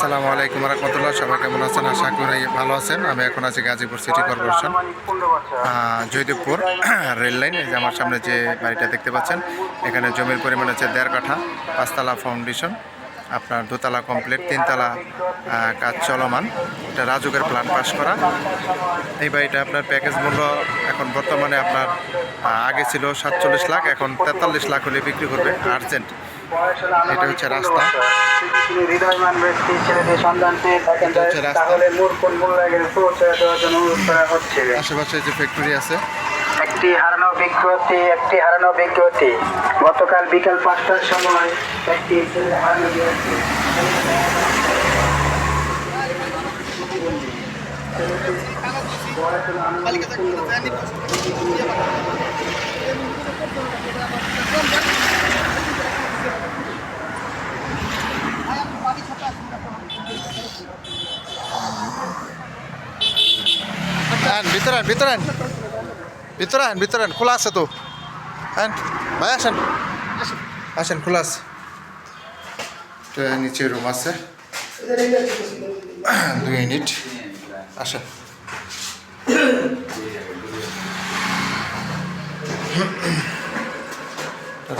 আসসালামু আলাইকুম রহমতুল্লাহ। সবাই কেমন আছেন? আশা করি ভালো আছেন। আমি এখন আছি Gazipur city corporation Joydebpur rail line. এই যে আমার সামনে যে বাড়িটা দেখতে পাচ্ছেন, এখানে জমির পরিমাণ আছে দেড় কাঠা, পাঁচতলা ফাউন্ডেশন আপনার দোতলা কমপ্লিট তিনতলা কাজ চলমান। এটা রাজুকের প্ল্যান পাস করা। এই বাড়িটা আপনার প্যাকেজ মূল্য এখন বর্তমানে আপনার আগে ছিল সাতচল্লিশ লাখ, এখন তেতাল্লিশ লাখ হলে বিক্রি করবে। আর্জেন্ট এটা হচ্ছে রাস্তা। হৃদয়মান ব্যক্তি ছেলেটির সন্ধান পেয়ে থাকেন। তাহলে মূল কোন মূল জায়গায় পৌঁছে দেওয়ার জন্য অনুরোধ করা হচ্ছে। আশেপাশে যে ফ্যাক্টরি আছে। একটি হারানো বিজ্ঞপ্তি একটি হারানো বিজ্ঞপ্তি। গতকাল বিকাল পাঁচটার সময় একটি হারানো বিজ্ঞপ্তি। আন ভিতরে আন ভিতরে আন ভিতরে আন ভিতরে আন খোলা আছে তো। আন ভাই, আসেন। আসেন, খোলা আছে। নিচে রুম আছে। দুই ইউনিট আসেন।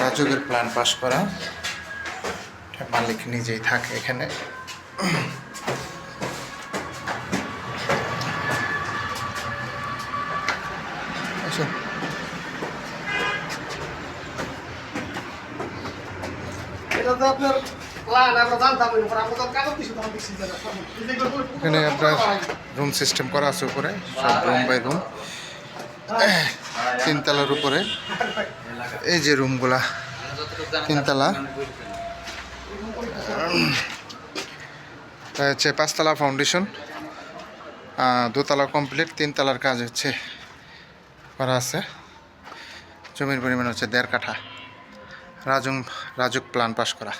রাজুকের প্ল্যান পাস করা। মালিক নিজেই থাকে এখানে আসেন এটা তো আপনার প্ল্যান আমরা জানতাম না পরে আমরা তো কাগজ দিছি তখন দেখছি যে না, সব- এখানে আপনার রুম সিস্টেম করা আছে উপরে সব রুম বাই রুম তিনতলার উপরে। এই যে রুমগুলা তিনতলা। হচ্ছে পাঁচতলা ফাউন্ডেশন দোতলা কমপ্লিট তিনতলার কাজ হচ্ছে। করা আছে। জমির পরিমাণ হচ্ছে দেড় কাঠা। রাজুং রাজুক প্ল্যান পাশ করা।